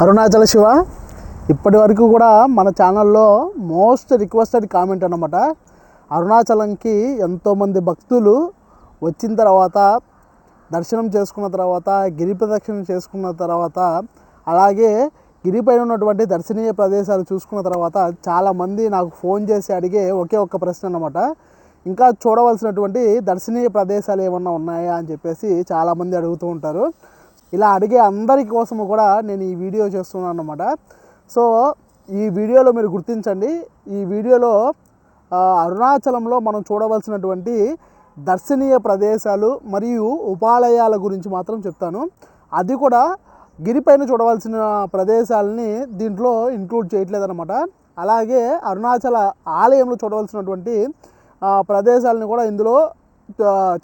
అరుణాచల శివ. ఇప్పటి వరకు కూడా మన ఛానల్లో మోస్ట్ రిక్వెస్టెడ్ కామెంట్ అనమాట అరుణాచలంకి ఎంతోమంది భక్తులు వచ్చిన తర్వాత దర్శనం చేసుకున్న తర్వాత గిరి ప్రదక్షిణ చేసుకున్న తర్వాత అలాగే గిరిపైన ఉన్నటువంటి దర్శనీయ ప్రదేశాలు చూసుకున్న తర్వాత చాలామంది నాకు ఫోన్ చేసి అడిగే ఒకే ఒక్క ప్రశ్న అనమాట ఇంకా చూడవలసినటువంటి దర్శనీయ ప్రదేశాలు ఏమన్నా ఉన్నాయా అని చెప్పేసి చాలామంది అడుగుతూ ఉంటారు. ఇలా అడిగే అందరి కోసము కూడా నేను ఈ వీడియో చేస్తున్నాను అనమాట సో ఈ వీడియోలో మీరు గుర్తించండి ఈ వీడియోలో అరుణాచలంలో మనం చూడవలసినటువంటి దర్శనీయ ప్రదేశాలు మరియు ఉపాలయాల గురించి మాత్రం చెప్తాను. అది కూడా గిరిపైన చూడవలసిన ప్రదేశాలని దీంట్లో ఇంక్లూడ్ చేయట్లేదన్నమాట. అలాగే అరుణాచల ఆలయంలో చూడవలసినటువంటి ప్రదేశాలను ప్రదేశాలని కూడా ఇందులో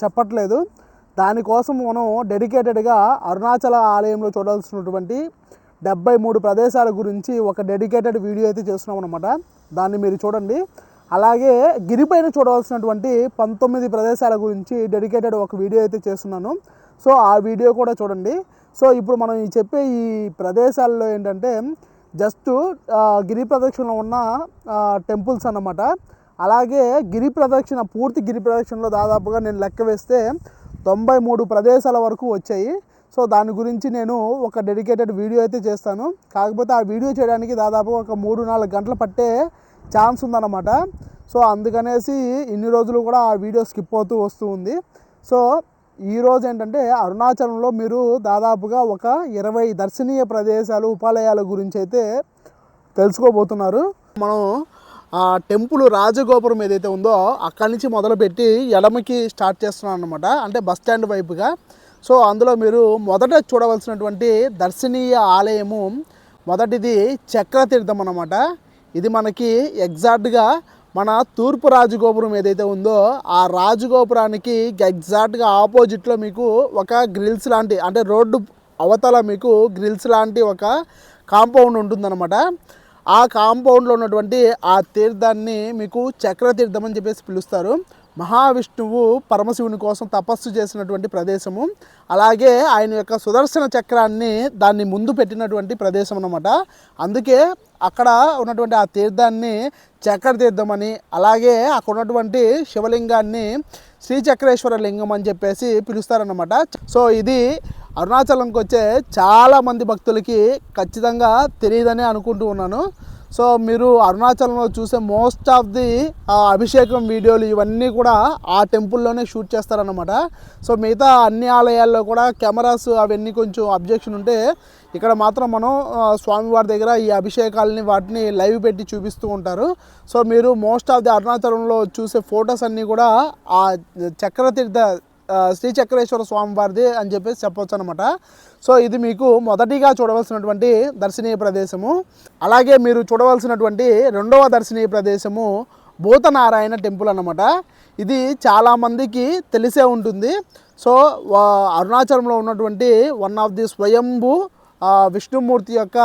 చెప్పట్లేదు. దానికోసం మనం డెడికేటెడ్గా అరుణాచల ఆలయంలో చూడాల్సినటువంటి డెబ్బై మూడు ప్రదేశాల గురించి ఒక డెడికేటెడ్ వీడియో అయితే చేస్తున్నాం అనమాట దాన్ని మీరు చూడండి. అలాగే గిరిపైన చూడవలసినటువంటి పంతొమ్మిది ప్రదేశాల గురించి డెడికేటెడ్ ఒక వీడియో అయితే చేస్తున్నాను. సో ఆ వీడియో కూడా చూడండి. సో ఇప్పుడు మనం ఈ చెప్పే ఈ ప్రదేశాల్లో ఏంటంటే జస్ట్ గిరి ప్రదక్షిణలో ఉన్న టెంపుల్స్ అన్నమాట. అలాగే గిరి ప్రదక్షిణ పూర్తి గిరి ప్రదక్షిణలో దాదాపుగా నేను లెక్క వేస్తే తొంభై మూడు ప్రదేశాల వరకు వచ్చాయి. సో దాని గురించి నేను ఒక డెడికేటెడ్ వీడియో అయితే చేస్తాను. కాకపోతే ఆ వీడియో చేయడానికి దాదాపు ఒక మూడు నాలుగు గంటలు పట్టే ఛాన్స్ ఉందన్నమాట. సో అందుకనేసి ఇన్ని రోజులు కూడా ఆ వీడియో స్కిప్ అవుతూ వస్తూ ఉంది. సో ఈరోజు ఏంటంటే అరుణాచలంలో మీరు దాదాపుగా ఒక ఇరవై దర్శనీయ ప్రదేశాలు ఉపాలయాల గురించి అయితే తెలుసుకోబోతున్నారు. మనం ఆ టెంపుల్ రాజగోపురం ఏదైతే ఉందో అక్కడి నుంచి మొదలుపెట్టి ఎడమకి స్టార్ట్ చేస్తున్నాను అనమాట అంటే బస్ స్టాండ్ వైపుగా. సో అందులో మీరు మొదట చూడవలసినటువంటి దర్శనీయ ఆలయము మొదటిది చక్రతీర్థం అనమాట ఇది మనకి ఎగ్జాక్ట్గా మన తూర్పు రాజగోపురం ఏదైతే ఉందో ఆ రాజగోపురానికి ఎగ్జాక్ట్గా ఆపోజిట్లో మీకు ఒక గ్రిల్స్ లాంటి అంటే రోడ్డు అవతల మీకు గ్రిల్స్ లాంటి ఒక కాంపౌండ్ ఉంటుందన్నమాట. ఆ కాంపౌండ్లో ఉన్నటువంటి ఆ తీర్థాన్ని మీకు చక్రతీర్థం అని చెప్పేసి పిలుస్తారు. మహావిష్ణువు పరమశివుని కోసం తపస్సు చేసినటువంటి ప్రదేశము. అలాగే ఆయన యొక్క సుదర్శన చక్రాన్ని దాన్ని ముందు పెట్టినటువంటి ప్రదేశం అన్నమాట. అందుకే అక్కడ ఉన్నటువంటి ఆ తీర్థాన్ని చక్ర తీర్థం అని అలాగే అక్కడ ఉన్నటువంటి శివలింగాన్ని శ్రీచక్రేశ్వర లింగం అని చెప్పేసి పిలుస్తారనమాట సో ఇది అరుణాచలంకి వచ్చే చాలా మంది భక్తులకి ఖచ్చితంగా తెలియదని అనుకుంటూ ఉన్నాను. సో మీరు అరుణాచలంలో చూసే మోస్ట్ ఆఫ్ ది అభిషేకం వీడియోలు ఇవన్నీ కూడా ఆ టెంపుల్లోనే షూట్ చేస్తారనమాట సో మిగతా అన్ని ఆలయాల్లో కూడా కెమెరాస్ అవన్నీ కొంచెం అబ్జెక్షన్ ఉంటే ఇక్కడ మాత్రం మనం స్వామివారి దగ్గర ఈ అభిషేకాలని వాటిని లైవ్ పెట్టి చూపిస్తూ ఉంటారు. సో మీరు మోస్ట్ ఆఫ్ ది అరుణాచలంలో చూసే ఫొటోస్ అన్నీ కూడా ఆ చక్రతీర్థ శ్రీ చక్రేశ్వర స్వామి వారిది అని చెప్పేసి చెప్పొచ్చు అనమాట సో ఇది మీకు మొదటిగా చూడవలసినటువంటి దర్శనీయ ప్రదేశము. అలాగే మీరు చూడవలసినటువంటి రెండవ దర్శనీయ ప్రదేశము భూతనారాయణ టెంపుల్ అనమాట ఇది చాలామందికి తెలిసే ఉంటుంది. సో అరుణాచలంలో ఉన్నటువంటి వన్ ఆఫ్ ది స్వయంభూ విష్ణుమూర్తి యొక్క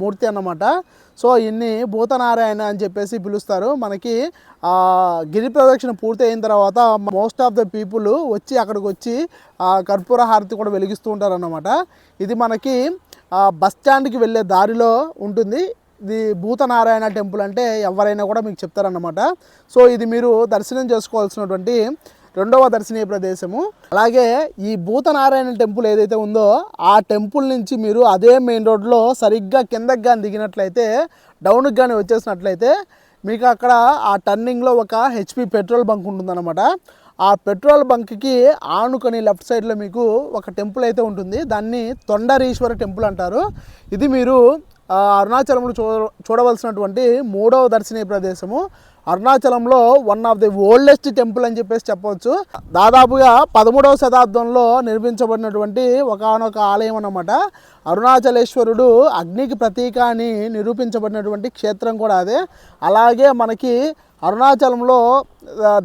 మూర్తి అన్నమాట. సో ఇన్ని భూతనారాయణ అని చెప్పేసి పిలుస్తారు. మనకి గిరి ప్రదక్షిణ పూర్తి అయిన తర్వాత మోస్ట్ ఆఫ్ ద పీపుల్ వచ్చి అక్కడికి వచ్చి కర్పూర హారతి కూడా వెలిగిస్తూ ఉంటారు అన్నమాట ఇది మనకి బస్ స్టాండ్కి వెళ్ళే దారిలో ఉంటుంది. ఇది భూతనారాయణ టెంపుల్ అంటే ఎవరైనా కూడా మీకు చెప్తారన్నమాట. సో ఇది మీరు దర్శనం చేసుకోవాల్సినటువంటి రెండవ దర్శనీయ ప్రదేశము. అలాగే ఈ భూతనారాయణ టెంపుల్ ఏదైతే ఉందో ఆ టెంపుల్ నుంచి మీరు అదే మెయిన్ రోడ్లో సరిగ్గా కిందకి కానీ దిగినట్లయితే డౌన్కి కానీ వచ్చేసినట్లయితే మీకు అక్కడ ఆ టర్నింగ్లో ఒక హెచ్పి పెట్రోల్ బంక్ ఉంటుందన్నమాట. ఆ పెట్రోల్ బంక్కి ఆనుకొని లెఫ్ట్ సైడ్లో మీకు ఒక టెంపుల్ అయితే ఉంటుంది. దాన్ని తొండరీశ్వర టెంపుల్ అంటారు. ఇది మీరు అరుణాచలంలో చూ చూడవలసినటువంటి మూడవ దర్శనీయ ప్రదేశము. అరుణాచలంలో one of the oldest temple అని చెప్పేసి చెప్పవచ్చు. దాదాపుగా పదమూడవ శతాబ్దంలో నిర్మించబడినటువంటి ఒకనొక ఆలయం అన్నమాట. అరుణాచలేశ్వరుడు అగ్నికి ప్రతీక అని నిరూపించబడినటువంటి క్షేత్రం కూడా అదే. అలాగే మనకి అరుణాచలంలో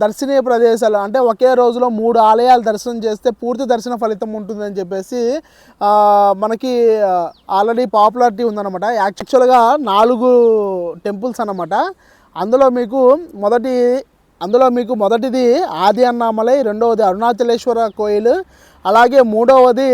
దర్శనీయ ప్రదేశాలు అంటే ఒకే రోజులో మూడు ఆలయాలు దర్శనం చేస్తే పూర్తి దర్శన ఫలితం ఉంటుందని చెప్పేసి మనకి ఆల్రెడీ పాపులారిటీ ఉందన్నమాట. యాక్చువల్గా నాలుగు టెంపుల్స్ అన్నమాట. అందులో మీకు మొదటి అందులో మీకు మొదటిది ఆది అన్నామలై రెండవది అరుణాచలేశ్వర కోయిల్ అలాగే మూడవది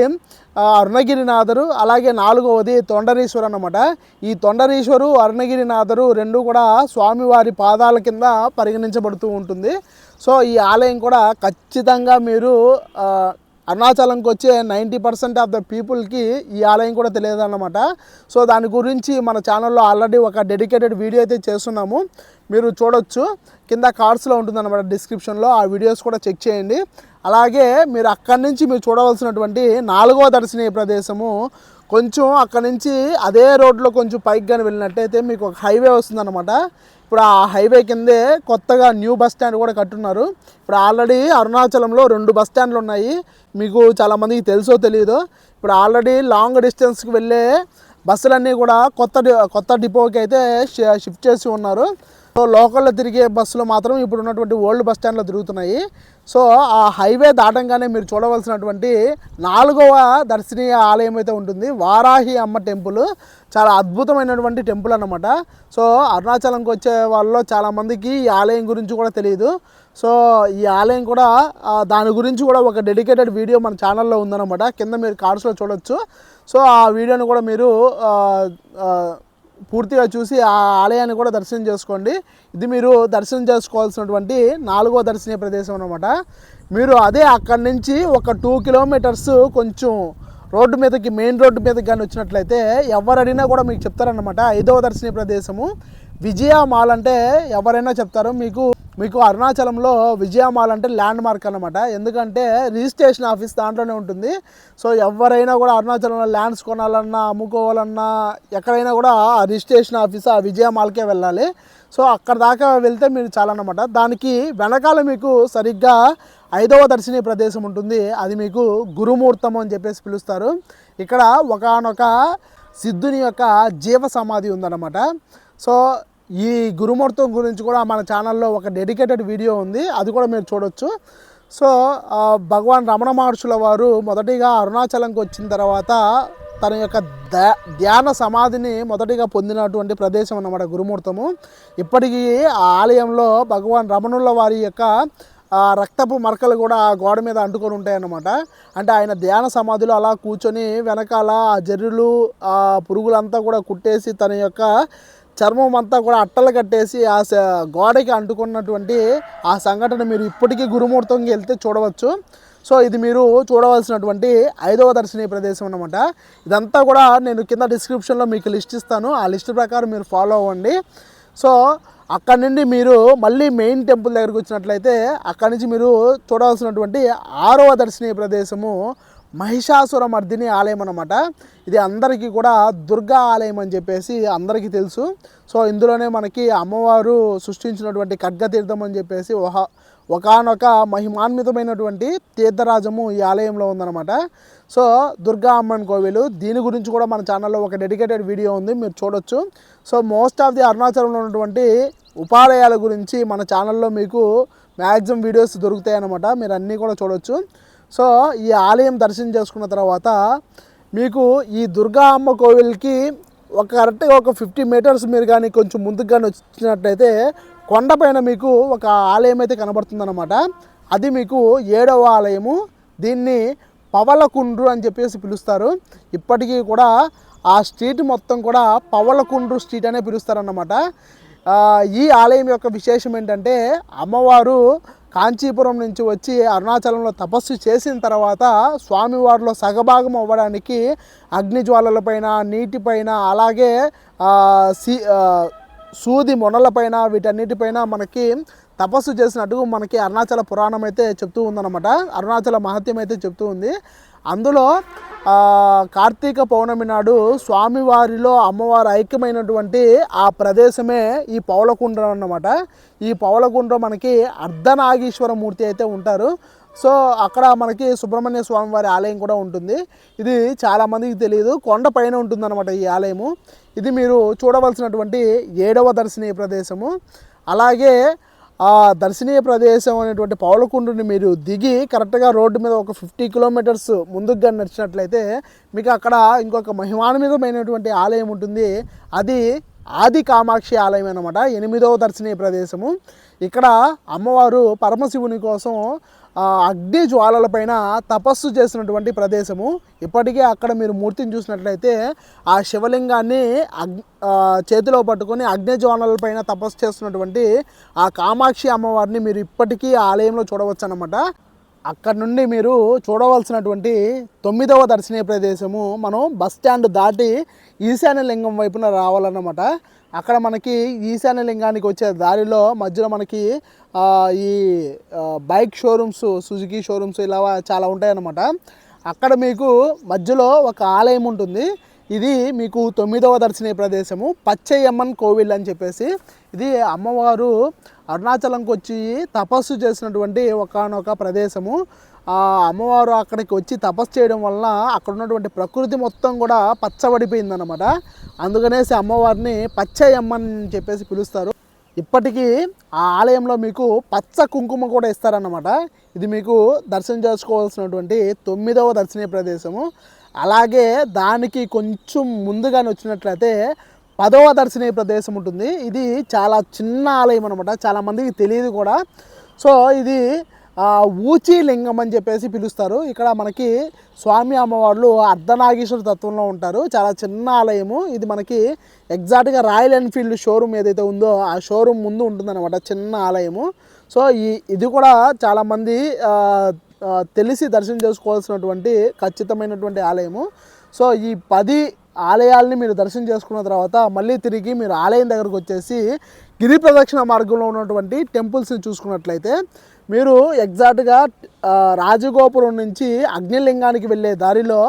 అరుణగిరినాథరు అలాగే నాలుగవది తొండరీశ్వరు అనమాట ఈ తొండరీశ్వరు అరుణగిరినాథరు రెండు కూడా స్వామివారి పాదాల కింద పరిగణించబడుతూ ఉంటుంది. సో ఈ ఆలయం కూడా ఖచ్చితంగా మీరు అరుణాచలంకి వచ్చే నైంటీ పర్సెంట్ ఆఫ్ ద పీపుల్కి ఈ ఆలయం కూడా తెలియదన్నమాట. సో దాని గురించి మన ఛానల్లో ఆల్రెడీ ఒక డెడికేటెడ్ వీడియో అయితే చేస్తున్నాము. మీరు చూడొచ్చు. కింద కార్డ్స్లో ఉంటుందన్నమాట డిస్క్రిప్షన్లో. ఆ వీడియోస్ కూడా చెక్ చేయండి. అలాగే మీరు అక్కడి నుంచి మీరు చూడవలసినటువంటి నాలుగవ దర్శనీయ ప్రదేశము కొంచెం అక్కడి నుంచి అదే రోడ్లో కొంచెం పైకి కానీ వెళ్ళినట్టయితే మీకు ఒక హైవే వస్తుందన్నమాట. ఇప్పుడు ఆ హైవే కిందే కొత్తగా న్యూ బస్ స్టాండ్ కూడా కట్టున్నారు. ఇప్పుడు ఆల్రెడీ అరుణాచలంలో రెండు బస్ స్టాండ్లు ఉన్నాయి. మీకు చాలామందికి తెలుసో తెలియదు ఇప్పుడు ఆల్రెడీ లాంగ్ డిస్టెన్స్కి వెళ్ళే బస్సులన్నీ కూడా కొత్త కొత్త డిపోకి అయితే షి- షిఫ్ట్ చేసి ఉన్నారు. సో లోకల్లో తిరిగే బస్సులు మాత్రం ఇప్పుడు ఉన్నటువంటి ఓల్డ్ బస్ స్టాండ్లో తిరుగుతున్నాయి. సో ఆ హైవే దాటంగానే మీరు చూడవలసినటువంటి నాలుగవ దర్శనీయ ఆలయం అయితే ఉంటుంది. వారాహి అమ్మ టెంపుల్. చాలా అద్భుతమైనటువంటి టెంపుల్ అన్నమాట. సో అరుణాచలంకి వచ్చే వాళ్ళలో చాలామందికి ఈ ఆలయం గురించి కూడా తెలియదు. సో ఈ ఆలయం కూడా దాని గురించి కూడా ఒక డెడికేటెడ్ వీడియో మన ఛానల్లో ఉందన్నమాట. కింద మీరు కార్డ్స్లో చూడొచ్చు. సో ఆ వీడియోని కూడా మీరు పూర్తిగా చూసి ఆ ఆలయాన్ని కూడా దర్శనం చేసుకోండి. ఇది మీరు దర్శనం చేసుకోవాల్సినటువంటి నాలుగో దర్శనీయ ప్రదేశం అనమాట మీరు అదే అక్కడి నుంచి ఒక టూ కిలోమీటర్స్ కొంచెం రోడ్డు మీదకి మెయిన్ రోడ్డు మీదకి కానీ వచ్చినట్లయితే ఎవరు అడిగినా కూడా మీకు చెప్తారనమాట ఐదవ దర్శనీయ ప్రదేశము. విజయ మాల్ అంటే ఎవరైనా చెప్తారు. మీకు మీకు అరుణాచలంలో విజయ మాల్ అంటే ల్యాండ్ మార్క్ అనమాట ఎందుకంటే రిజిస్ట్రేషన్ ఆఫీస్ దాంట్లోనే ఉంటుంది. సో ఎవరైనా కూడా అరుణాచలంలో ల్యాండ్స్ కొనాలన్నా అమ్ముకోవాలన్నా ఎక్కడైనా కూడా ఆ రిజిస్ట్రేషన్ ఆఫీస్ ఆ విజయ మాల్కే వెళ్ళాలి. సో అక్కడ దాకా వెళ్తే మీరు చాలన్నమాట. దానికి వెనకాల మీకు సరిగ్గా ఐదవ దర్శిని ప్రదేశం ఉంటుంది. అది మీకు గురుముహూర్తం అని చెప్పేసి పిలుస్తారు. ఇక్కడ ఒకనొక సిద్ధుని యొక్క జీవ సమాధి ఉందన్నమాట. సో ఈ గురుమూర్తం గురించి కూడా మన ఛానల్లో ఒక డెడికేటెడ్ వీడియో ఉంది. అది కూడా మీరు చూడొచ్చు. సో భగవాన్ రమణ మహర్షుల వారు మొదటిగా అరుణాచలంకి వచ్చిన తర్వాత తన యొక్క ధ్యా- ధ్యాన సమాధిని మొదటిగా పొందినటువంటి ప్రదేశం అన్నమాట గురుమూర్తము ఇప్పటికీ ఆ ఆలయంలో భగవాన్ రమణుల వారి యొక్క రక్తపు మరకలు కూడా ఆ గోడ మీద అంటుకొని ఉంటాయన్నమాట అంటే ఆయన ధ్యాన సమాధిలో అలా కూర్చొని వెనకాల ఆ జర్రులు ఆ పురుగులంతా కూడా కుట్టేసి తన యొక్క చర్మం అంతా కూడా అట్టలు కట్టేసి ఆ గోడకి అంటుకున్నటువంటి ఆ సంఘటన మీరు ఇప్పటికీ గురుముహూర్తంకి వెళ్తే చూడవచ్చు. సో ఇది మీరు చూడవలసినటువంటి ఐదవ దర్శనీయ ప్రదేశం అన్నమాట. ఇదంతా కూడా నేను కింద డిస్క్రిప్షన్లో మీకు లిస్ట్ ఇస్తాను. ఆ లిస్ట్ ప్రకారం మీరు ఫాలో అవ్వండి. సో అక్కడ నుండి మీరు మళ్ళీ మెయిన్ టెంపుల్ దగ్గరికి వచ్చినట్లయితే అక్కడి నుంచి మీరు చూడవలసినటువంటి ఆరవ దర్శనీయ ప్రదేశము మహిషాసురమర్దిని ఆలయం అనమాట ఇది అందరికీ కూడా దుర్గా ఆలయం అని చెప్పేసి అందరికీ తెలుసు. సో ఇందులోనే మనకి అమ్మవారు సృష్టించినటువంటి ఖడ్గతీర్థం అని చెప్పేసి ఒక ఒకనొక మహిమాన్వితమైనటువంటి తీర్థరాజము ఈ ఆలయంలో ఉందన్నమాట. సో దుర్గా అమ్మన్ కోవిలు దీని గురించి కూడా మన ఛానల్లో ఒక డెడికేటెడ్ వీడియో ఉంది మీరు చూడొచ్చు. సో మోస్ట్ ఆఫ్ ది అరుణాచలంలో ఉన్నటువంటి ఉపాలయాల గురించి మన ఛానల్లో మీకు మ్యాక్సిమం వీడియోస్ దొరుకుతాయి అన్నమాట మీరు అన్నీ కూడా చూడొచ్చు. సో ఈ ఆలయం దర్శనం చేసుకున్న తర్వాత మీకు ఈ దుర్గా అమ్మ కోవిల్కి ఒక కరెక్ట్గా ఒక ఫిఫ్టీ మీటర్స్ మీరు కానీ కొంచెం ముందుకు కానీ వచ్చినట్టయితే కొండపైన మీకు ఒక ఆలయం అయితే కనబడుతుందన్నమాట. అది మీకు ఏడవ ఆలయము. దీన్ని పవలకుండ్రు అని చెప్పేసి పిలుస్తారు. ఇప్పటికీ కూడా ఆ స్ట్రీట్ మొత్తం కూడా పవలకుండ్రు స్ట్రీట్ అనే పిలుస్తారన్నమాట. ఈ ఆలయం యొక్క విశేషం ఏంటంటే అమ్మవారు కాంచీపురం నుంచి వచ్చి అరుణాచలంలో తపస్సు చేసిన తర్వాత స్వామివారిలో సగభాగం అవ్వడానికి అగ్నిజ్వాలలపైన నీటిపైన అలాగే సి సూది మొనలపైన వీటన్నిటిపైన మనకి తపస్సు చేసినట్టు మనకి అరుణాచల పురాణం అయితే చెప్తూ ఉందన్నమాట. అరుణాచల మహత్యం అయితే చెప్తూ ఉంది. అందులో కార్తీక పౌర్ణమి నాడు స్వామివారిలో అమ్మవారు ఐక్యమైనటువంటి ఆ ప్రదేశమే ఈ పౌలకుండ్రం అన్నమాట. ఈ పౌలకుండ్రం మనకి అర్ధనాగేశ్వర మూర్తి అయితే ఉంటారు. సో అక్కడ మనకి సుబ్రహ్మణ్య స్వామి వారి ఆలయం కూడా ఉంటుంది. ఇది చాలామందికి తెలియదు కొండ పైన ఉంటుందన్నమాట ఈ ఆలయము. ఇది మీరు చూడవలసినటువంటి ఏడవ దర్శనీయ ప్రదేశము. అలాగే ఆ దర్శనీయ ప్రదేశం అనేటువంటి పౌలకుండుని మీరు దిగి కరెక్ట్గా రోడ్డు మీద ఒక ఫిఫ్టీ కిలోమీటర్స్ ముందుకు కానీ నడిచినట్లయితే మీకు అక్కడ ఇంకొక మహిమాన్వితమైనటువంటి ఆలయం ఉంటుంది. అది ఆది కామాక్షి ఆలయం అనమాట ఎనిమిదవ దర్శనీయ ప్రదేశము. ఇక్కడ అమ్మవారు పరమశివుని కోసం అగ్ని జ్వాలలపైన తపస్సు చేసినటువంటి ప్రదేశము. ఇప్పటికే అక్కడ మీరు మూర్తిని చూసినట్లయితే ఆ శివలింగాన్ని అగ్ చేతిలో పట్టుకొని అగ్ని జ్వాలలపైన తపస్సు చేస్తున్నటువంటి ఆ కామాక్షి అమ్మవారిని మీరు ఇప్పటికీ ఆలయంలో చూడవచ్చు అన్నమాట అక్కడ నుండి మీరు చూడవలసినటువంటి తొమ్మిదవ దర్శనీయ ప్రదేశము మనం బస్ స్టాండ్ దాటి ఈశాన్య లింగం వైపున రావాలన్నమాట. అక్కడ మనకి ఈశాన్య లింగానికి వచ్చే దారిలో మధ్యలో మనకి ఈ బైక్ షోరూమ్స్ సుజుకి షోరూమ్స్ ఇలా చాలా ఉంటాయన్నమాట. అక్కడ మీకు మధ్యలో ఒక ఆలయం ఉంటుంది. ఇది మీకు తొమ్మిదవ దర్శనీయ ప్రదేశము. పచ్చయ్యమ్మన్ కోవిల్ అని చెప్పేసి. ఇది అమ్మవారు అరుణాచలంకి వచ్చి తపస్సు చేసినటువంటి ఒకనొక ప్రదేశము. ఆ అమ్మవారు అక్కడికి వచ్చి తపస్సు చేయడం వలన అక్కడ ఉన్నటువంటి ప్రకృతి మొత్తం కూడా పచ్చబడిపోయిందన్నమాట. అందుకనేసి అమ్మవారిని పచ్చయ్యమ్మని చెప్పేసి పిలుస్తారు. ఇప్పటికీ ఆ ఆలయంలో మీకు పచ్చ కుంకుమ కూడా ఇస్తారన్నమాట. ఇది మీకు దర్శనం చేసుకోవాల్సినటువంటి తొమ్మిదవ దర్శనీయ ప్రదేశము. అలాగే దానికి కొంచెం ముందుగానే వచ్చినట్లయితే పదవ దర్శనీయ ప్రదేశం ఉంటుంది. ఇది చాలా చిన్న ఆలయం అనమాట చాలామందికి తెలియదు కూడా. సో ఇది ఊచి లింగం అని చెప్పేసి పిలుస్తారు. ఇక్కడ మనకి స్వామి అమ్మవార్లు అర్ధనాగేశ్వర తత్వంలో ఉంటారు. చాలా చిన్న ఆలయము. ఇది మనకి ఎగ్జాక్ట్గా రాయల్ ఎన్ఫీల్డ్ షోరూమ్ ఏదైతే ఉందో ఆ షోరూమ్ ముందు ఉంటుందన్నమాట చిన్న ఆలయము. సో ఈ ఇది కూడా చాలామంది తెలిసి దర్శనం చేసుకోవాల్సినటువంటి ఖచ్చితమైనటువంటి ఆలయము. సో ఈ పది ఆలయాల్ని మీరు దర్శనం చేసుకున్న తర్వాత మళ్ళీ తిరిగి మీరు ఆలయం దగ్గరకు వచ్చేసి గిరి ప్రదక్షిణ మార్గంలో ఉన్నటువంటి టెంపుల్స్ని చూసుకున్నట్లయితే మీరు ఎగ్జాక్ట్గా రాజగోపురం నుంచి అగ్నిలింగానికి వెళ్ళే దారిలో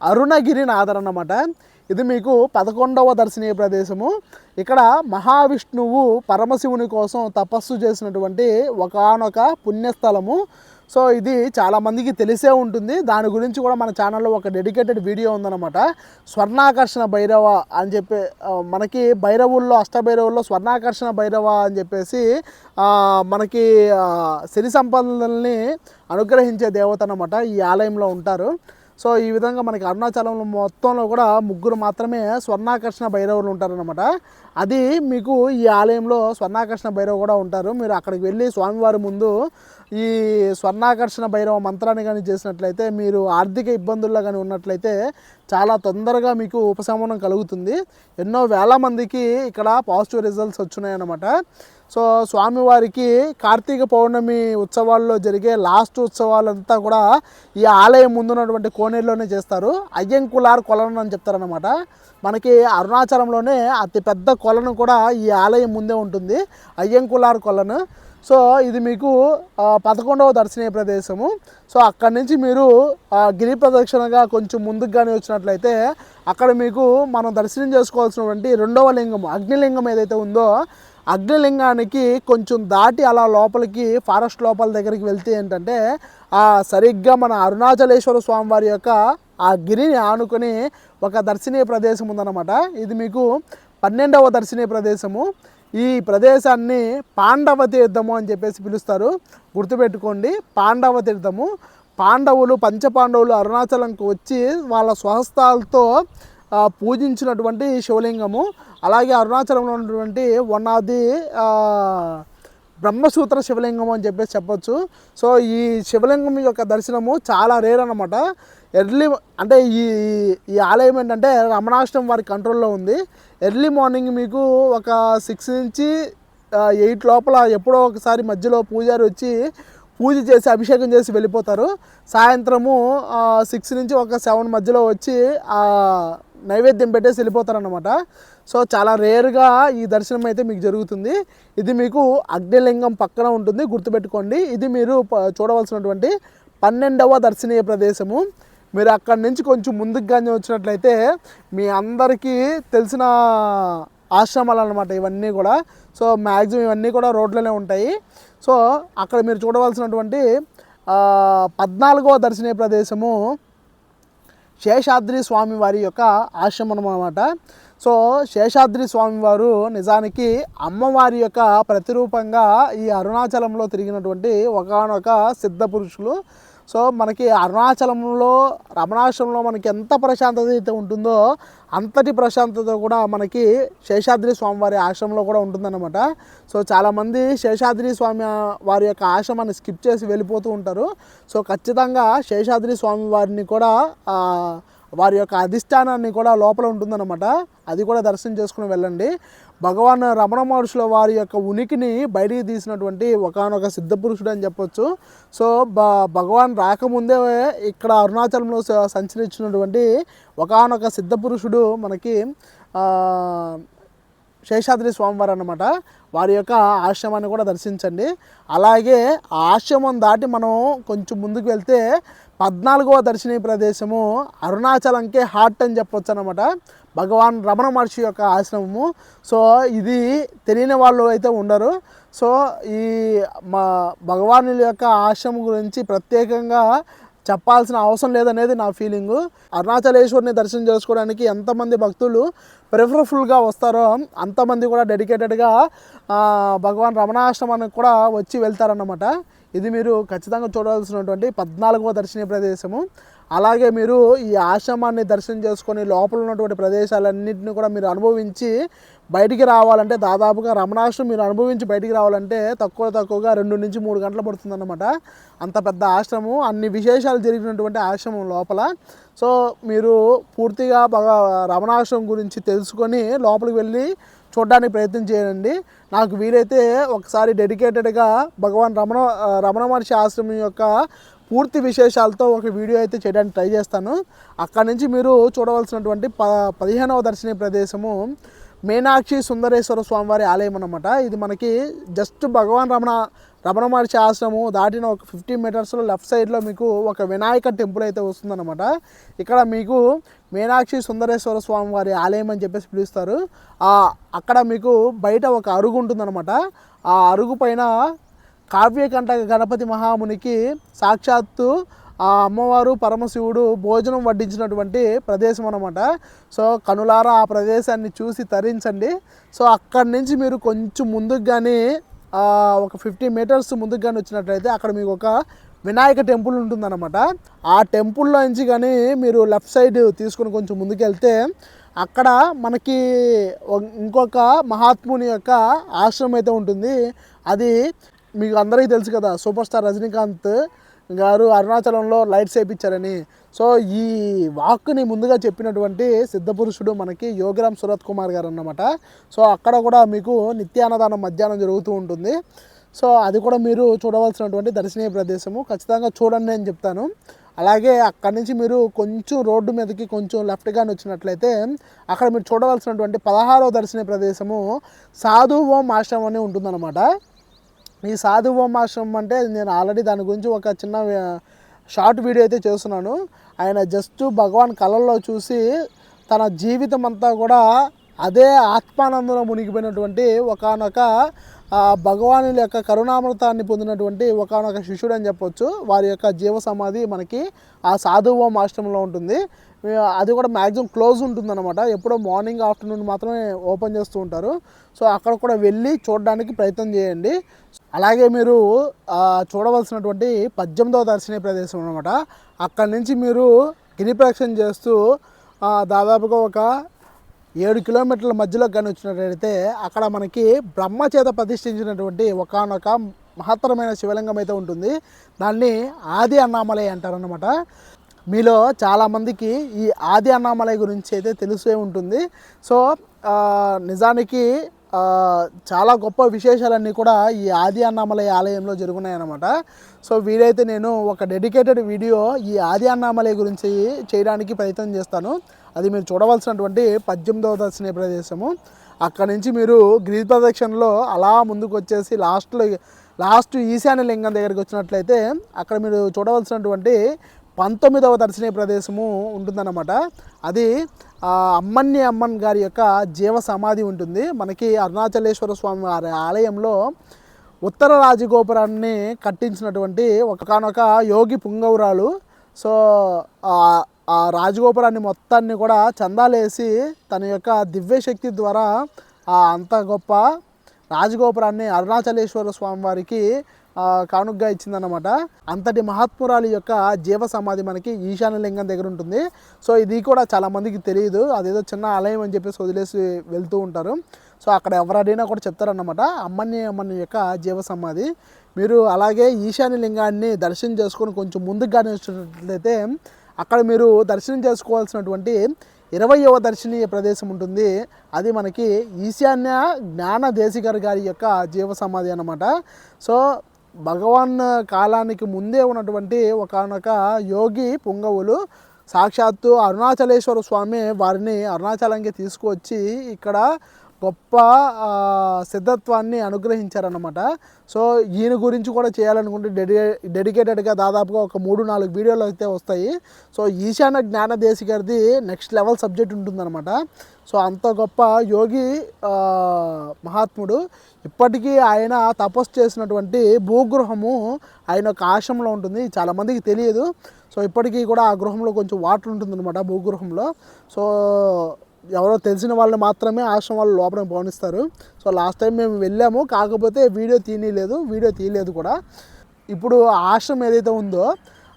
అరుణగిరి నాథర్ అన్నమాట ఇది మీకు పదకొండవ దర్శనీయ ప్రదేశము. ఇక్కడ మహావిష్ణువు పరమశివుని కోసం తపస్సు చేసినటువంటి ఒకానొక పుణ్యస్థలము. సో ఇది చాలామందికి తెలిసే ఉంటుంది. దాని గురించి కూడా మన ఛానల్లో ఒక డెడికేటెడ్ వీడియో ఉందన్నమాట. స్వర్ణాకర్షణ భైరవ అని చెప్పి మనకి భైరవుల్లో అష్టభైరవుల్లో స్వర్ణాకర్షణ భైరవ అని చెప్పేసి మనకి సిరి సంపదల్ని అనుగ్రహించే దేవత అన్నమాట ఈ ఆలయంలో ఉంటారు. సో ఈ విధంగా మనకి అరుణాచలంలో మొత్తంలో కూడా ముగ్గురు మాత్రమే స్వర్ణాకర్షణ భైరవులు ఉంటారనమాట అది మీకు ఈ ఆలయంలో స్వర్ణాకర్షణ భైరవ కూడా ఉంటారు. మీరు అక్కడికి వెళ్ళి స్వామివారి ముందు ఈ స్వర్ణాకర్షణ భైరవ మంత్రాన్ని కానీ చేసినట్లయితే మీరు ఆర్థిక ఇబ్బందుల్లో కానీ ఉన్నట్లయితే చాలా తొందరగా మీకు ఉపశమనం కలుగుతుంది. ఎన్నో వేల మందికి ఇక్కడ పాజిటివ్ రిజల్ట్స్ వచ్చినాయన్నమాట సో స్వామివారికి కార్తీక పౌర్ణమి ఉత్సవాల్లో జరిగే లాస్ట్ ఉత్సవాలంతా కూడా ఈ ఆలయం ముందున్నటువంటి కోనేరులోనే చేస్తారు. అయ్యంకులార్ కొలను అని చెప్తారనమాట మనకి అరుణాచలంలోనే అతి పెద్ద కొలను కూడా ఈ ఆలయం ముందే ఉంటుంది. అయ్యంకులార్ కొలను. సో ఇది మీకు పదకొండవ దర్శనీయ ప్రదేశము. సో అక్కడి నుంచి మీరు గిరి ప్రదక్షిణగా కొంచెం ముందుకు కానీ వచ్చినట్లయితే అక్కడ మీకు మనం దర్శనం చేసుకోవాల్సినటువంటి రెండవ లింగం అగ్నిలింగం ఏదైతే ఉందో అగ్నిలింగానికి కొంచెం దాటి అలా లోపలికి ఫారెస్ట్ లోపల దగ్గరికి వెళ్తే ఏంటంటే ఆ సరిగ్గా మన అరుణాచలేశ్వర స్వామి వారి యొక్క ఆ గిరిని ఆనుకొని ఒక దర్శనీయ ప్రదేశం ఉందన్నమాట. ఇది మీకు పన్నెండవ దర్శనీయ ప్రదేశము. ఈ ప్రదేశాన్ని పాండవ తీర్థము అని చెప్పేసి పిలుస్తారు. గుర్తుపెట్టుకోండి పాండవ తీర్థము. పాండవులు పంచపాండవులు అరుణాచలంకి వచ్చి వాళ్ళ స్వహస్తాలతో పూజించినటువంటి శివలింగము. అలాగే అరుణాచలంలో ఉన్నటువంటి వన్ ఆఫ్ ది బ్రహ్మసూత్ర శివలింగం అని చెప్పేసి చెప్పొచ్చు. సో ఈ శివలింగం యొక్క దర్శనము చాలా రేర్ అనమాట ఎర్లీ అంటే ఈ ఈ ఆలయం ఏంటంటే రమణాష్టం వారి కంట్రోల్లో ఉంది. ఎర్లీ మార్నింగ్ మీకు ఒక సిక్స్ నుంచి ఎయిట్ లోపల ఎప్పుడో ఒకసారి మధ్యలో పూజారి వచ్చి పూజ చేసి అభిషేకం చేసి వెళ్ళిపోతారు. సాయంత్రము సిక్స్ నుంచి ఒక సెవెన్ మధ్యలో వచ్చి నైవేద్యం పెట్టేసి వెళ్ళిపోతారనమాట సో చాలా రేర్గా ఈ దర్శనం అయితే మీకు జరుగుతుంది. ఇది మీకు అగ్నిలింగం పక్కన ఉంటుంది గుర్తుపెట్టుకోండి. ఇది మీరు చూడవలసినటువంటి పన్నెండవ దర్శనీయ ప్రదేశము. మీరు అక్కడి నుంచి కొంచెం ముందుకు కానీ వచ్చినట్లయితే మీ అందరికీ తెలిసిన ఆశ్రమాలు అనమాట ఇవన్నీ కూడా. సో మ్యాక్సిమం ఇవన్నీ కూడా రోడ్లోనే ఉంటాయి. సో అక్కడ మీరు చూడవలసినటువంటి పద్నాలుగవ దర్శనీయ ప్రదేశము శేషాద్రి స్వామి వారి యొక్క ఆశ్రమం అనమాట సో శేషాద్రి స్వామి వారు నిజానికి అమ్మవారి యొక్క ప్రతిరూపంగా ఈ అరుణాచలంలో తిరిగినటువంటి ఒకనొక సిద్ధ పురుషులు. సో మనకి అరుణాచలంలో రమణాశ్రమంలో మనకి ఎంత ప్రశాంతత అయితే ఉంటుందో అంతటి ప్రశాంతత కూడా మనకి శేషాద్రి స్వామివారి ఆశ్రమంలో కూడా ఉంటుందన్నమాట. సో చాలామంది శేషాద్రి స్వామి వారి యొక్క ఆశ్రమాన్ని స్కిప్ చేసి వెళ్ళిపోతూ ఉంటారు. సో ఖచ్చితంగా శేషాద్రి స్వామి వారిని కూడా వారి యొక్క అధిష్టానాన్ని కూడా లోపల ఉంటుందన్నమాట. అది కూడా దర్శనం చేసుకుని వెళ్ళండి. భగవాన్ రమణ మహర్షుల వారి యొక్క ఉనికిని బయటికి తీసినటువంటి ఒకనొక సిద్ధ పురుషుడు అని చెప్పొచ్చు. సో బ భగవాన్ రాకముందే ఇక్కడ అరుణాచలంలో స- సంచరించినటువంటి ఒకనొక సిద్ధ పురుషుడు మనకి శేషాద్రి స్వామివారు అనమాట వారి యొక్క ఆశ్రమాన్ని కూడా దర్శించండి. అలాగే ఆ ఆశ్రమం దాటి మనం కొంచెం ముందుకు వెళ్తే పద్నాలుగవ దర్శనీయ ప్రదేశము అరుణాచలంకే హార్ట్ అని చెప్పొచ్చు అనమాట భగవాన్ రమణ మహర్షి యొక్క ఆశ్రమము. సో ఇది తెలియని వాళ్ళు అయితే ఉండరు. సో ఈ మా భగవానుల యొక్క ఆశ్రమం గురించి ప్రత్యేకంగా చెప్పాల్సిన అవసరం లేదనేది నా ఫీలింగు. అరుణాచలేశ్వరిని దర్శనం చేసుకోవడానికి ఎంతమంది భక్తులు ప్రిఫరఫుల్గా వస్తారో అంతమంది కూడా డెడికేటెడ్గా భగవాన్ రమణాశ్రమానికి కూడా వచ్చి వెళ్తారన్నమాట. ఇది మీరు ఖచ్చితంగా చూడాల్సినటువంటి పద్నాలుగవ దర్శనీయ ప్రదేశము. అలాగే మీరు ఈ ఆశ్రమాన్ని దర్శనం చేసుకొని లోపల ఉన్నటువంటి ప్రదేశాలన్నింటినీ కూడా మీరు అనుభవించి బయటికి రావాలంటే దాదాపుగా రమణాశ్రమం మీరు అనుభవించి బయటికి రావాలంటే తక్కువ తక్కువగా రెండు నుంచి మూడు గంటలు పడుతుందన్నమాట. అంత పెద్ద ఆశ్రమం అన్ని విశేషాలు జరిగినటువంటి ఆశ్రమం లోపల. సో మీరు పూర్తిగా బాగా రమణాశ్రమం గురించి తెలుసుకొని లోపలికి వెళ్ళి చూడడానికి ప్రయత్నం చేయండి. నాకు వీలైతే ఒకసారి డెడికేటెడ్గా భగవాన్ రమణ రమణ మహర్షి ఆశ్రమం యొక్క పూర్తి విశేషాలతో ఒక వీడియో అయితే చేయడానికి ట్రై చేస్తాను. అక్కడ నుంచి మీరు చూడవలసినటువంటి ప పదిహేనవ దర్శనీ ప్రదేశము మీనాక్షి సుందరేశ్వర స్వామివారి ఆలయం అనమాట ఇది మనకి జస్ట్ భగవాన్ రమణ రమణ మహర్షి ఆశ్రమం దాటిన ఒక ఫిఫ్టీ మీటర్స్లో లెఫ్ట్ సైడ్లో మీకు ఒక వినాయక టెంపుల్ అయితే వస్తుందన్నమాట. ఇక్కడ మీకు మీనాక్షి సుందరేశ్వర స్వామి వారి ఆలయం అని చెప్పేసి పిలుస్తారు. అక్కడ మీకు బయట ఒక అరుగు ఉంటుందన్నమాట. ఆ అరుగు పైన కావ్యకంఠ గణపతి మహామునికి సాక్షాత్తు ఆ అమ్మవారు పరమశివుడు భోజనం వడ్డించినటువంటి ప్రదేశం అనమాట సో కనులారా ఆ ప్రదేశాన్ని చూసి తరించండి. సో అక్కడి నుంచి మీరు కొంచెం ముందుకు కానీ ఒక ఫిఫ్టీ మీటర్స్ ముందుకు కానీ వచ్చినట్లయితే అక్కడ మీకు ఒక వినాయక టెంపుల్ ఉంటుందన్నమాట. ఆ టెంపుల్లో నుంచి కానీ మీరు లెఫ్ట్ సైడ్ తీసుకుని కొంచెం ముందుకెళ్తే అక్కడ మనకి ఇంకొక మహాత్ముని యొక్క ఆశ్రమం అయితే ఉంటుంది. అది మీకు అందరికీ తెలుసు కదా సూపర్ స్టార్ రజనీకాంత్ గారు అరుణాచలంలో లైట్స్ వేయించారని సో ఈ వాక్ని ముందుగా చెప్పినటువంటి సిద్ధపురుషుడు మనకి యోగిరామ్ సురత్ కుమార్ గారు అన్నమాట. సో అక్కడ కూడా మీకు నిత్యాన్నదానం మధ్యాహ్నం జరుగుతూ ఉంటుంది. సో అది కూడా మీరు చూడవలసినటువంటి దర్శనీయ ప్రదేశము. ఖచ్చితంగా చూడండి అని చెప్తాను. అలాగే అక్కడి నుంచి మీరు కొంచెం రోడ్డు మీదకి కొంచెం లెఫ్ట్గా వచ్చినట్లయితే అక్కడ మీరు చూడవలసినటువంటి పదహారవ దర్శనీయ ప్రదేశము సాధు ఓం ఆశ్రమం అని ఉంటుందన్నమాట. ఈ సాధు బొమ్మాశ్రమం అంటే నేను ఆల్రెడీ దాని గురించి ఒక చిన్న షార్ట్ వీడియో అయితే చేస్తున్నాను. ఆయన జస్ట్ భగవాన్ కళల్లో చూసి తన జీవితం అంతా కూడా అదే ఆత్మానందంలో మునిగిపోయినటువంటి ఒకనొక భగవానుల యొక్క కరుణామృతాన్ని పొందినటువంటి ఒకనొక శిష్యుడు అని చెప్పొచ్చు. వారి యొక్క జీవ సమాధి మనకి ఆ సాధువం ఆశ్రమంలో ఉంటుంది. అది కూడా మ్యాక్సిమం క్లోజ్ ఉంటుందన్నమాట. ఎప్పుడో మార్నింగ్ ఆఫ్టర్నూన్ మాత్రమే ఓపెన్ చేస్తూ ఉంటారు. సో అక్కడ కూడా వెళ్ళి చూడడానికి ప్రయత్నం చేయండి. అలాగే మీరు చూడవలసినటువంటి పద్దెనిమిదవ దర్శనీయ ప్రదేశం అనమాట అక్కడి నుంచి మీరు గిరిప్రక్షణ చేస్తూ దాదాపుగా ఒక ఏడు కిలోమీటర్ల మధ్యలో కానీ వచ్చినట్లయితే అక్కడ మనకి బ్రహ్మ చేత ప్రతిష్ఠించినటువంటి ఒకనొక మహత్తరమైన శివలింగం అయితే ఉంటుంది. దాన్ని ఆది అన్నామలై అంటారనమాట మీలో చాలామందికి ఈ ఆది అన్నామలై గురించి అయితే తెలిసే ఉంటుంది. సో నిజానికి చాలా గొప్ప విశేషాలన్నీ కూడా ఈ ఆది అన్నామలై ఆలయంలో జరుగున్నాయన్నమాట. సో వీలైతే నేను ఒక డెడికేటెడ్ వీడియో ఈ ఆది అన్నామలై గురించి చేయడానికి ప్రయత్నం చేస్తాను. అది మీరు చూడవలసినటువంటి పద్దెనిమిదవ దర్శనీయ ప్రదేశము. అక్కడ నుంచి మీరు గిరి ప్రదక్షిణలో అలా ముందుకు వచ్చేసి లాస్ట్లో లాస్ట్ ఈశాన్య లింగం దగ్గరికి వచ్చినట్లయితే అక్కడ మీరు చూడవలసినటువంటి పంతొమ్మిదవ దర్శనీయ ప్రదేశము ఉంటుందన్నమాట. అది అమ్మన్ని అమ్మన్ గారి యొక్క జీవ సమాధి ఉంటుంది. మనకి అరుణాచలేశ్వర స్వామి వారి ఆలయంలో ఉత్తర రాజగోపురాన్ని కట్టించినటువంటి ఒకనొక యోగి పుంగవురాలు. సో ఆ- రాజగోపురాన్ని మొత్తాన్ని కూడా చందాలేసి తన యొక్క దివ్యశక్తి ద్వారా ఆ అంత గొప్ప రాజగోపురాన్ని అరుణాచలేశ్వర స్వామి వారికి కానుగ్గా ఇచ్చిందన్నమాట. అంతటి మహాత్మురాలి యొక్క జీవ సమాధి మనకి ఈశాన్య లింగం దగ్గర ఉంటుంది. సో ఇది కూడా చాలా మందికి తెలియదు. అదేదో చిన్న ఆలయం అని చెప్పేసి వదిలేసి వెళ్తూ ఉంటారు. సో అక్కడ ఎవరు అడిగినా కూడా చెప్తారన్నమాట. అమ్మని అమ్మని యొక్క జీవ సమాధి. మీరు అలాగే ఈశాన్య లింగాన్ని దర్శనం చేసుకొని కొంచెం ముందుకు కానీ వచ్చినట్లయితే అక్కడ మీరు దర్శనం చేసుకోవాల్సినటువంటి ఇరవయవ దర్శనీయ ప్రదేశం ఉంటుంది. అది మనకి ఈశాన్య జ్ఞాన దేశికర్ గారి యొక్క జీవ సమాధి అన్నమాట. సో భగవాన్ కాలానికి ముందే ఉన్నటువంటి ఒకనొక యోగి పుంగవులు సాక్షాత్తు అరుణాచలేశ్వర స్వామి వారిని అరుణాచలంకి తీసుకువచ్చి ఇక్కడ గొప్ప సిద్ధత్వాన్ని అనుగ్రహించారనమాట సో ఈయన గురించి కూడా చేయాలనుకుంటే డెడి డెడికేటెడ్గా దాదాపుగా ఒక మూడు నాలుగు వీడియోలు అయితే వస్తాయి. సో ఈశాన్య జ్ఞాన దేశి గారిది నెక్స్ట్ లెవెల్ సబ్జెక్ట్ ఉంటుందన్నమాట. సో అంత గొప్ప యోగి మహాత్ముడు. ఇప్పటికీ ఆయన తపస్సు చేసినటువంటి భూగృహము ఆయన ఒక ఆశ్రమంలో ఉంటుంది. చాలామందికి తెలియదు. సో ఇప్పటికీ కూడా ఆ గృహంలో కొంచెం వాటర్ ఉంటుందన్నమాట భూగృహంలో. సో ఎవరో తెలిసిన వాళ్ళు మాత్రమే ఆశ్రమం వాళ్ళు లోపల పోనిస్తారు. సో లాస్ట్ టైం మేము వెళ్ళాము. కాకపోతే వీడియో తీయలేదు. వీడియో తీయలేదు కూడా. ఇప్పుడు ఆశ్రమం ఏదైతే ఉందో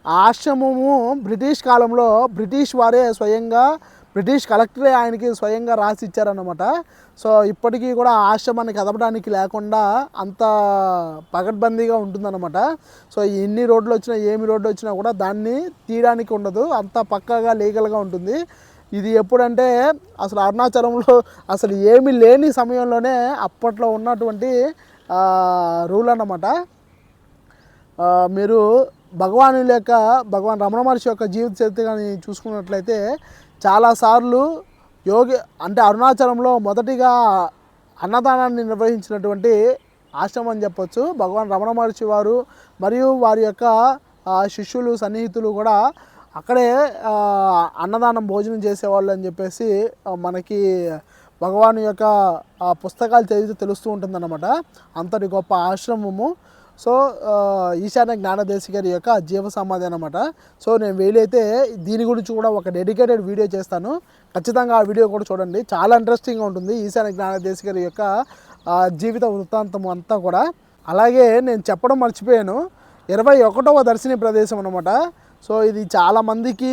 ఆ ఆశ్రమము బ్రిటిష్ కాలంలో బ్రిటిష్ వారే స్వయంగా బ్రిటిష్ కలెక్టరే ఆయనకి స్వయంగా రాసి ఇచ్చారన్నమాట. సో ఇప్పటికీ కూడా ఆశ్రమాన్ని కదపడానికి లేకుండా అంత పగడ్బందీగా ఉంటుందన్నమాట. సో ఎన్ని రోడ్లు వచ్చినా ఏమి రోడ్లు వచ్చినా కూడా దాన్ని తీయడానికి ఉండదు. అంత పక్కాగా లీగల్గా ఉంటుంది. ఇది ఎప్పుడంటే అసలు అరుణాచలంలో అసలు ఏమీ లేని సమయంలోనే అప్పట్లో ఉన్నటువంటి రూల్ అన్నమాట. మీరు భగవానుల యొక్క భగవాన్ రమణ మహర్షి యొక్క జీవిత చరిత్ర కానీ చూసుకున్నట్లయితే చాలాసార్లు యోగి అంటే అరుణాచలంలో మొదటిగా అన్నదానాన్ని నిర్వహించినటువంటి ఆశ్రమం అని చెప్పొచ్చు. భగవాన్ రమణ మహర్షి వారు మరియు వారి యొక్క శిష్యులు సన్నిహితులు కూడా అక్కడే అన్నదానం భోజనం చేసేవాళ్ళు అని చెప్పేసి మనకి భగవాన్ యొక్క ఆ పుస్తకాలు చదివితే తెలుస్తూ ఉంటుందన్నమాట. అంతటి గొప్ప ఆశ్రమము. సో ఈశాన్య జ్ఞానదేశి గారి యొక్క జీవ సమాధి అనమాట సో నేను వీలైతే దీని గురించి కూడా ఒక డెడికేటెడ్ వీడియో చేస్తాను. ఖచ్చితంగా ఆ వీడియో కూడా చూడండి. చాలా ఇంట్రెస్టింగ్గా ఉంటుంది ఈశాన్య జ్ఞానదేశి గారి యొక్క జీవిత వృత్తాంతం అంతా కూడా. అలాగే నేను చెప్పడం మర్చిపోయాను. ఇరవై ఒకటవ దర్శిని ప్రదేశం అనమాట సో ఇది చాలామందికి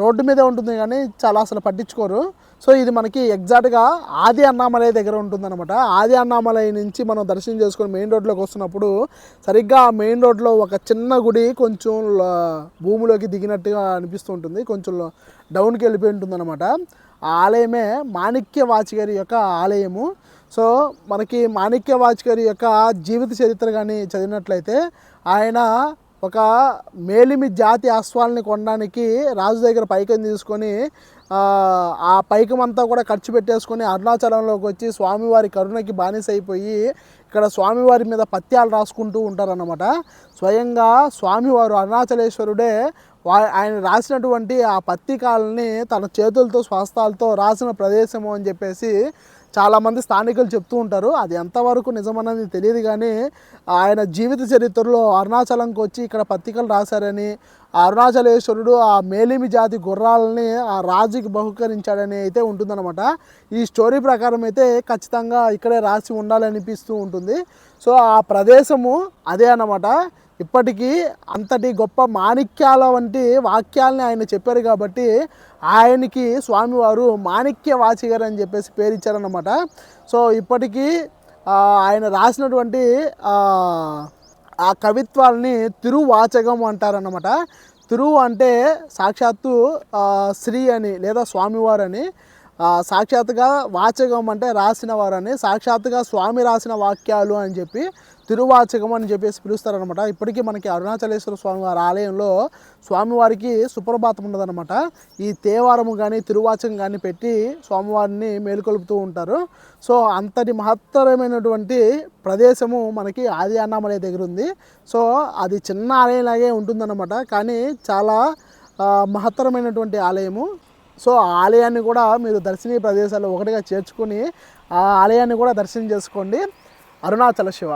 రోడ్డు మీదే ఉంటుంది కానీ చాలా అసలు పట్టించుకోరు. సో ఇది మనకి ఎగ్జాక్ట్గా ఆది అన్నామలై దగ్గర ఉంటుందన్నమాట. ఆది అన్నామలై నుంచి మనం దర్శనం చేసుకొని మెయిన్ రోడ్లోకి వస్తున్నప్పుడు సరిగ్గా ఆ మెయిన్ రోడ్లో ఒక చిన్న గుడి కొంచెం భూమిలోకి దిగినట్టుగా అనిపిస్తూ ఉంటుంది. కొంచెం డౌన్కి వెళ్ళిపోయి ఉంటుందన్నమాట. ఆ ఆలయమే మాణిక్య వాచిగారి యొక్క ఆలయము. సో మనకి మాణిక్య వాచిగారి యొక్క జీవిత చరిత్ర కానీ చదివినట్లయితే ఆయన ఒక మేలిమి జాతి అశ్వాలని కొనడానికి రాజు దగ్గర పైకం తీసుకొని ఆ, ఆ పైకం అంతా కూడా ఖర్చు పెట్టేసుకొని అరుణాచలంలోకి వచ్చి స్వామివారి కరుణకి బానిస అయిపోయి ఇక్కడ స్వామివారి మీద పత్యాలు రాసుకుంటూ ఉంటారన్నమాట. స్వయంగా స్వామివారు అరుణాచలేశ్వరుడే వా ఆయన రాసినటువంటి ఆ పత్రికాలని తన చేతులతో స్వస్థాలతో రాసిన ప్రదేశము అని చెప్పేసి చాలామంది స్థానికులు చెప్తూ ఉంటారు. అది ఎంతవరకు నిజమన్నది తెలియదు కానీ ఆయన జీవిత చరిత్రలో అరుణాచలంకి వచ్చి ఇక్కడ పత్రికలు రాశారని ఆ అరుణాచలేశ్వరుడు ఆ మేలిమి జాతి గుర్రాలని ఆ రాజుకి బహుకరించాడని అయితే ఉంటుందన్నమాట. ఈ స్టోరీ ప్రకారం అయితే ఖచ్చితంగా ఇక్కడే రాసి ఉండాలనిపిస్తూ ఉంటుంది. సో ఆ ప్రదేశము అదే అన్నమాట. ఇప్పటికీ అంతటి గొప్ప మాణిక్యాల వంటి వాక్యాలని ఆయన చెప్పారు కాబట్టి ఆయనకి స్వామివారు మాణిక్య వాచిగారు అని చెప్పేసి పేరు ఇచ్చారన్నమాట సో ఇప్పటికీ ఆయన రాసినటువంటి ఆ, కవిత్వాలని తిరువాచకం అంటారన్నమాట. తిరువు అంటే సాక్షాత్తు శ్రీ అని లేదా స్వామివారు అని సాక్షాత్తుగా వాచకం అంటే రాసిన వారని సాక్షాత్తుగా స్వామి రాసిన వాక్యాలు అని చెప్పి తిరువాచకం అని చెప్పేసి పిలుస్తారనమాట ఇప్పటికీ మనకి అరుణాచలేశ్వర స్వామి వారి ఆలయంలో స్వామివారికి సుప్రభాతం ఉండదనమాట ఈ తేవారము కానీ తిరువాచకం కానీ పెట్టి స్వామివారిని మేలుకొలుపుతూ ఉంటారు. సో అంతటి మహత్తరమైనటువంటి ప్రదేశము మనకి ఆది అన్నామలై దగ్గర ఉంది. సో అది చిన్న ఆలయంలాగే ఉంటుందన్నమాట. కానీ చాలా మహత్తరమైనటువంటి ఆలయము. సో ఆ ఆలయాన్ని కూడా మీరు దర్శనీయ ప్రదేశాల్లో ఒకటిగా చేర్చుకొని ఆ ఆలయాన్ని కూడా దర్శనం చేసుకోండి. అరుణాచల శివ.